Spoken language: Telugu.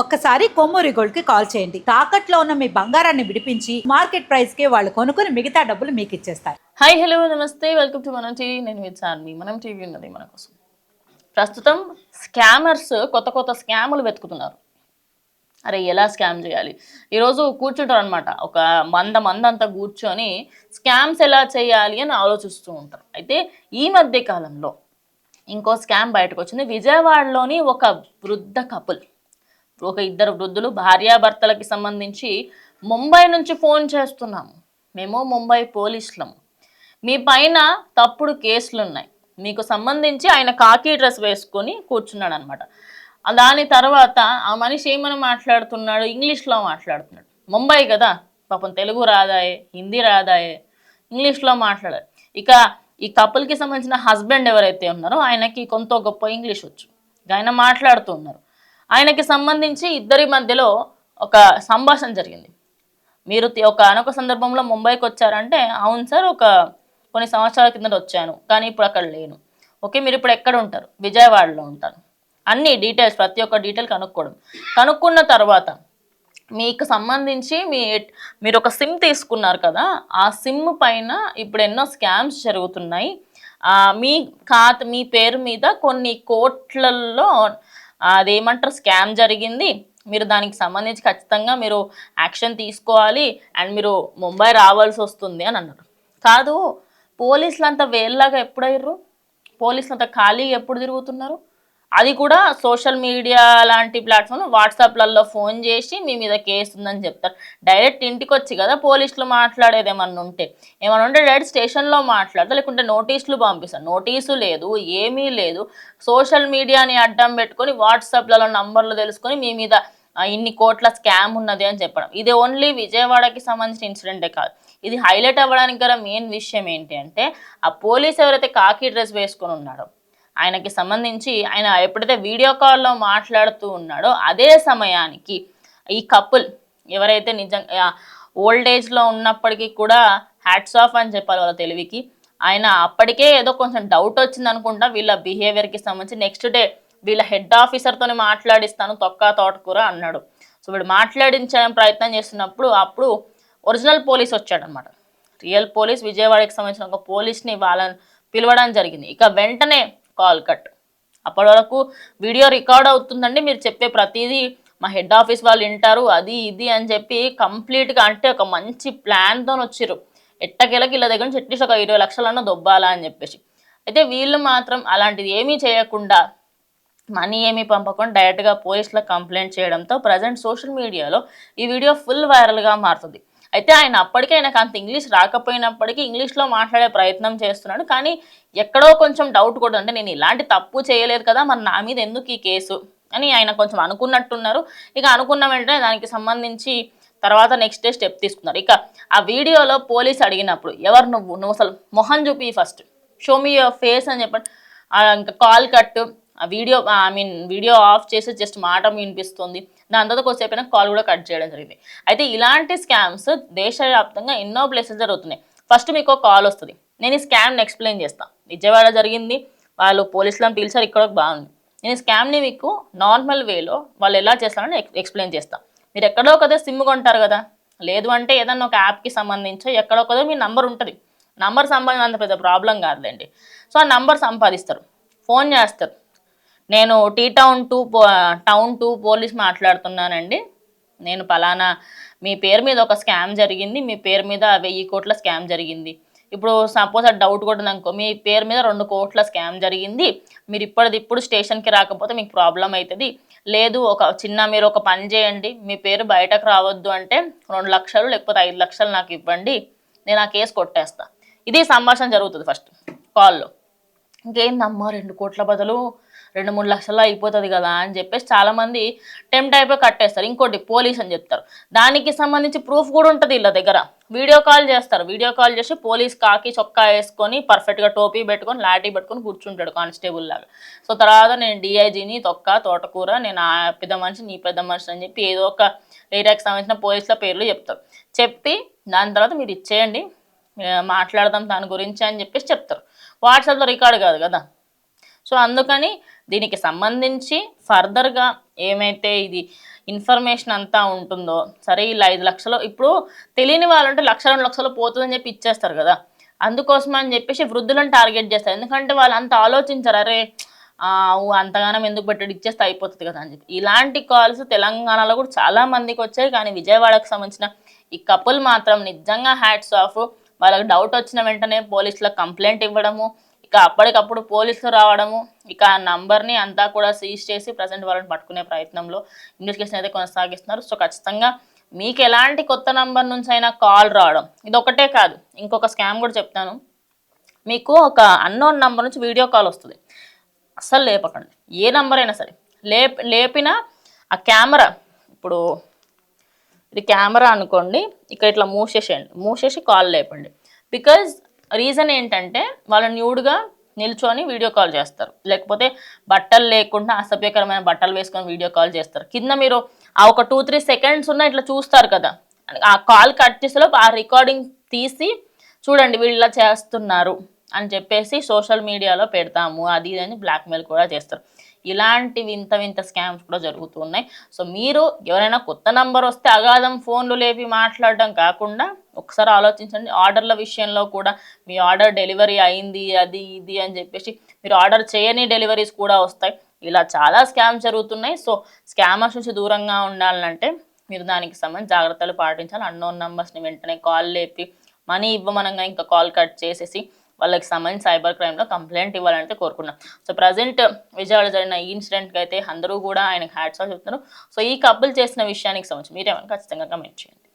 ఒక్కసారి కొమ్మూరి గోల్డ్కి కాల్ చేయండి. తాకట్లో ఉన్న మీ బంగారాన్ని విడిపించి మార్కెట్ ప్రైస్కి వాళ్ళు కొనుక్కుని మిగతా డబ్బులు మీకు ఇచ్చేస్తారు. హాయ్ హలో నమస్తే. Welcome to Manam TV. నేను విత్ మనం టీవీ ఉన్నది మన కోసం. ప్రస్తుతం స్కామర్స్ కొత్త కొత్త స్కాములు వెతుకుతున్నారు. అరే ఎలా స్కామ్ చేయాలి? ఈరోజు కూర్చుంటారు అనమాట ఒక మంద మంద అంతా కూర్చొని స్కామ్స్ ఎలా చేయాలి అని ఆలోచిస్తూ ఉంటారు. అయితే ఈ మధ్య కాలంలో ఇంకో స్కామ్ బయటకు వచ్చింది విజయవాడలోని ఒక వృద్ధ కపుల్. ఒక ఇద్దరు వృద్ధులు భార్యాభర్తలకి సంబంధించి ముంబై నుంచి ఫోన్ చేస్తున్నాము. మేము ముంబై పోలీసులము మీ పైన తప్పుడు కేసులు ఉన్నాయి మీకు సంబంధించి ఆయన కాకి డ్రెస్ వేసుకొని కూర్చున్నాడు అనమాట దాని తర్వాత ఆ మనిషి ఏమని మాట్లాడుతున్నాడు? ఇంగ్లీష్లో మాట్లాడుతున్నాడు. ముంబై కదా. పాపం తెలుగు రాదాయే హిందీ రాదాయే. ఇంగ్లీష్లో మాట్లాడారు. ఇక ఈ కపుల్కి సంబంధించిన హస్బెండ్ ఎవరైతే ఉన్నారో ఆయనకి కొంత గొప్ప ఇంగ్లీష్ వచ్చు. ఆయన మాట్లాడుతూ ఉన్నారు. ఆయనకి సంబంధించి ఇద్దరి మధ్యలో ఒక సంభాషణ జరిగింది. మీరు ఒక అనొక సందర్భంలో ముంబైకి వచ్చారంటే అవును సార్ ఒక కొన్ని సంవత్సరాల కిందట వచ్చాను కానీ ఇప్పుడు అక్కడ లేను. ఓకే మీరు ఇప్పుడు ఎక్కడ ఉంటారు? విజయవాడలో ఉంటాను. అన్ని డీటెయిల్స్ ప్రతి ఒక్క డీటెయిల్ కనుక్కోవడం. కనుక్కున్న తర్వాత మీకు సంబంధించి మీ మీరు ఒక సిమ్ తీసుకున్నారు కదా ఆ సిమ్ పైన ఇప్పుడు ఎన్నో స్కామ్స్ జరుగుతున్నాయి. మీ ఖాత మీ పేరు మీద కొన్ని కోట్లలో అదేమంటారు? స్కామ్ జరిగింది. మీరు దానికి సంబంధించి ఖచ్చితంగా మీరు యాక్షన్ తీసుకోవాలి. అండ్ మీరు ముంబై రావాల్సి వస్తుంది అని అన్నారు. కాదు పోలీసులు అంత వేల్లాగా ఎప్పుడయ్యారు పోలీసులు అంత ఖాళీ ఎప్పుడు తిరుగుతున్నారు? అది కూడా సోషల్ మీడియా లాంటి ప్లాట్ఫామ్ వాట్సాప్లలో ఫోన్ చేసి మీ మీద కేసు ఉందని చెప్తారు. డైరెక్ట్ ఇంటికి వచ్చి కదా పోలీసులు మాట్లాడేది ఏమన్నా ఉంటే. ఏమన్నా ఉంటే డైరెక్ట్ స్టేషన్లో మాట్లాడతా లేకుంటే నోటీసులు పంపిస్తారు. నోటీసు లేదు ఏమీ లేదు. సోషల్ మీడియాని అడ్డం పెట్టుకొని వాట్సాప్లలో నంబర్లు తెలుసుకొని మీ మీద ఇన్ని కోట్ల స్కామ్ ఉన్నది అని చెప్పడం. ఇది ఓన్లీ విజయవాడకి సంబంధించిన ఇన్సిడెంటే కాదు. ఇది హైలైట్ అవ్వడానికి గల మెయిన్ విషయం ఏంటి అంటే ఆ పోలీస్ ఎవరైతే కాకి డ్రెస్ వేసుకొని ఉన్నాడో ఆయనకి సంబంధించి ఆయన ఎప్పుడైతే వీడియో కాల్లో మాట్లాడుతూ ఉన్నాడో అదే సమయానికి ఈ కపుల్ ఎవరైతే నిజంగా ఓల్డ్ ఏజ్లో ఉన్నప్పటికీ కూడా హ్యాట్స్ ఆఫ్ అని చెప్పాలి వాళ్ళ తెలివికి ఆయన అప్పటికే ఏదో కొంచెం డౌట్ వచ్చింది అనుకుంటా వీళ్ళ బిహేవియర్కి సంబంధించి. నెక్స్ట్ డే వీళ్ళ హెడ్ ఆఫీసర్తో మాట్లాడిస్తాను తొక్క తోటకూర అన్నాడు. సో వీడు మాట్లాడించడం ప్రయత్నం చేస్తున్నప్పుడు అప్పుడు ఒరిజినల్ పోలీస్ వచ్చాడనమాట. రియల్ పోలీస్ విజయవాడకి సంబంధించిన ఒక పోలీస్ని వాళ్ళని పిలవడం జరిగింది. ఇక వెంటనే కాల్ కట్. అప్పటి వరకు వీడియో రికార్డ్ అవుతుందండి మీరు చెప్పే ప్రతిదీ మా హెడ్ ఆఫీస్ వాళ్ళు వింటారు అది ఇది అని చెప్పి కంప్లీట్గా అంటే ఒక మంచి ప్లాన్తో వచ్చిర్రు. ఎట్టకెళ్ళకి ఇలా దగ్గర నుంచి అట్లీస్ట్ ఒక ఇరవై లక్షలన్నా దొబ్బాలా అని చెప్పేసి. అయితే వీళ్ళు మాత్రం అలాంటిది ఏమీ చేయకుండా మనీ ఏమీ పంపకుండా డైరెక్ట్గా పోలీసులకు కంప్లైంట్ చేయడంతో ప్రజెంట్ సోషల్ మీడియాలో ఈ వీడియో ఫుల్ వైరల్గా మారుతుంది. అయితే ఆయన అప్పటికే ఆయనకు అంత ఇంగ్లీష్ రాకపోయినప్పటికీ ఇంగ్లీష్లో మాట్లాడే ప్రయత్నం చేస్తున్నాడు. కానీ ఎక్కడో కొంచెం డౌట్ కూడా అంటే నేను ఇలాంటి తప్పు చేయలేదు కదా మరి నా మీద ఎందుకు ఈ కేసు? అని ఆయన కొంచెం అనుకున్నట్టున్నారు. ఇక అనుకున్న వెంటనే దానికి సంబంధించి తర్వాత నెక్స్ట్ డే స్టెప్ తీసుకున్నారు. ఇక ఆ వీడియోలో పోలీస్ అడిగినప్పుడు ఎవరు నువ్వు? నువ్వు అసలు మొహం చూపి first show me your face అని చెప్పండి ఇంకా కాల్ కట్ ఆ video I mean video off చేసి జస్ట్ మాట వినిపిస్తుంది. దాని తర్వాత కొద్దిసేపు కాల్ కూడా కట్ చేయడం జరిగింది. అయితే ఇలాంటి స్కామ్స్ దేశవ్యాప్తంగా ఎన్నో ప్లేసెస్ జరుగుతున్నాయి. ఫస్ట్ మీకు ఒక కాల్ వస్తుంది. నేను ఈ స్కామ్ని ఎక్స్ప్లెయిన్ చేస్తాను విజయవాడ జరిగింది. వాళ్ళు పోలీసులను పిలిచారు. ఇక్కడ బాగుంది. నేను స్కామ్ని మీకు నార్మల్ వేలో వాళ్ళు ఎలా చేస్తారని ఎక్స్ ఎక్స్ప్లెయిన్ చేస్తాను మీరు ఎక్కడో ఒకదే సిమ్ కొంటారు కదా. లేదు అంటే ఏదన్నా ఒక యాప్కి సంబంధించి ఎక్కడో ఒకదో మీ నంబర్ ఉంటుంది. నంబర్ సంబంధించిన అంత పెద్ద ప్రాబ్లం కాదులేండి. సో ఆ నంబర్ సంపాదిస్తారు. ఫోన్ చేస్తారు. నేను T town to town two police మాట్లాడుతున్నానండి. నేను పలానా మీ పేరు మీద ఒక స్కామ్ జరిగింది మీ పేరు మీద వెయ్యి కోట్ల స్కామ్ జరిగింది. ఇప్పుడు సపోజ్ ఆ డౌట్ కూడా అనుకో మీ పేరు మీద రెండు కోట్ల స్కామ్ జరిగింది. మీరు ఇప్పటిది ఇప్పుడు స్టేషన్కి రాకపోతే మీకు ప్రాబ్లం అవుతుంది లేదు ఒక చిన్న మీరు ఒక పని చేయండి మీ పేరు బయటకు రావద్దు అంటే రెండు లక్షలు లేకపోతే ఐదు లక్షలు నాకు ఇవ్వండి నేను ఆ కేసు కొట్టేస్తా. ఇది సంభాషణ జరుగుతుంది ఫస్ట్ కాల్లో. ఇంకేందమ్మా రెండు కోట్ల బదులు? రెండు మూడు లక్షల్లో అయిపోతుంది కదా అని చెప్పేసి చాలామంది టెంప్ట్ అయిపోయి కట్టేస్తారు. ఇంకోటి పోలీస్ అని చెప్తారు. దానికి సంబంధించి ప్రూఫ్ కూడా ఉంటుంది వీళ్ళ దగ్గర. వీడియో కాల్ చేస్తారు. వీడియో కాల్ చేసి పోలీస్ కాకి చొక్కా వేసుకొని పర్ఫెక్ట్గా టోపీ పెట్టుకొని లాటీ పెట్టుకొని కూర్చుంటాడు కానిస్టేబుల్ లాగా. సో తర్వాత నేను డిఐజీని తొక్క తోటకూర నేను ఆ పెద్ద మనిషి నీ పెద్ద మనిషి అని చెప్పి ఏదో ఒక ఏరియాకి సంబంధించిన పోలీసుల పేర్లు చెప్తారు. చెప్పి దాని తర్వాత మీరు ఇచ్చేయండి. మాట్లాడదాం దాని గురించి అని చెప్పేసి చెప్తారు. వాట్సాప్లో రికార్డ్ కాదు కదా? సో అందుకని దీనికి సంబంధించి ఫర్దర్గా ఏమైతే ఇది ఇన్ఫర్మేషన్ అంతా ఉంటుందో సరే ఇలా ఐదు లక్షలు ఇప్పుడు తెలియని వాళ్ళంటే లక్ష రెండు లక్షలు పోతుందని చెప్పి ఇచ్చేస్తారు కదా. అందుకోసం అని చెప్పేసి వృద్ధులను టార్గెట్ చేస్తారు. ఎందుకంటే వాళ్ళు అంత ఆలోచించారు అరే అంతగానం ఎందుకు పెట్టాడు ఇచ్చేస్తే అయిపోతుంది కదా అని చెప్పి. ఇలాంటి కాల్స్ తెలంగాణలో కూడా చాలా మందికి వచ్చాయి. కానీ విజయవాడకు సంబంధించిన ఈ కపుల్ మాత్రం నిజంగా హ్యాట్స్ ఆఫ్. వాళ్ళకి డౌట్ వచ్చిన వెంటనే పోలీసులకు కంప్లైంట్ ఇవ్వడము ఇక అప్పటికప్పుడు పోలీసులు రావడము ఇక ఆ నంబర్ని అంతా కూడా సీజ్ చేసి ప్రజెంట్ వాళ్ళని పట్టుకునే ప్రయత్నంలో ఇన్వెస్టిగేషన్ అయితే కొనసాగిస్తున్నారు. సో ఖచ్చితంగా మీకు ఎలాంటి కొత్త నంబర్ నుంచి అయినా కాల్ రావడం ఇది ఒకటే కాదు ఇంకొక స్కామ్ కూడా చెప్తాను. మీకు ఒక అన్నోన్ నంబర్ నుంచి వీడియో కాల్ వస్తుంది. అస్సలు లేపకండి. ఏ నంబర్ అయినా సరే. లేప లేపిన ఆ కెమెరా ఇప్పుడు ఇది కెమెరా అనుకోండి ఇక్కడ ఇట్లా మూసేసేయండి. మూసేసి కాల్ లేపండి. బికాజ్ రీజన్ ఏంటంటే వాళ్ళు న్యూడ్గా నిల్చొని వీడియో కాల్ చేస్తారు. లేకపోతే బట్టలు లేకుండా అసభ్యకరమైన బట్టలు వేసుకొని వీడియో కాల్ చేస్తారు. కింద మీరు ఆ ఒక టూ త్రీ సెకండ్స్ ఉన్న ఇట్లా చూస్తారు కదా. ఆ కాల్ కట్ చేసేలో ఆ రికార్డింగ్ తీసి చూడండి వీళ్ళు ఇలా చేస్తున్నారు అని చెప్పేసి సోషల్ మీడియాలో పెడతాము అది ఇది అని బ్లాక్మెయిల్ కూడా చేస్తారు. ఇలాంటి వింత వింత స్కామ్స్ కూడా జరుగుతూ ఉన్నాయి సో మీరు ఎవరైనా కొత్త నంబర్ వస్తే అగాధం ఫోన్లు లేపి మాట్లాడడం కాకుండా ఒకసారి ఆలోచించండి. ఆర్డర్ల విషయంలో కూడా మీ ఆర్డర్ డెలివరీ అయింది అది ఇది అని చెప్పేసి మీరు ఆర్డర్ చేయని డెలివరీస్ కూడా వస్తాయి. ఇలా చాలా స్కామ్స్ జరుగుతున్నాయి. సో స్కామర్స్ నుంచి దూరంగా ఉండాలంటే మీరు దానికి సంబంధించి జాగ్రత్తలు పాటించాలి. అన్నోన్ నంబర్స్ని వెంటనే కాల్ లేపి మనీ ఇవ్వమనంగా ఇంకా కాల్ కట్ చేసేసి వాళ్ళకి సంబంధించి సైబర్ క్రైమ్లో కంప్లైంట్ ఇవ్వాలంటే కోరుకున్నాం సో ప్రజెంట్ విజయవాడ జరిగిన ఈ ఇన్సిడెంట్కి అయితే అందరూ కూడా ఆయనకు హ్యాట్స్ ఆఫ్ చెప్తున్నారు. సో ఈ కపుల్ చేసిన విషయానికి సంబంధించి మీరేమైనా ఖచ్చితంగా కమెంట్ చేయండి.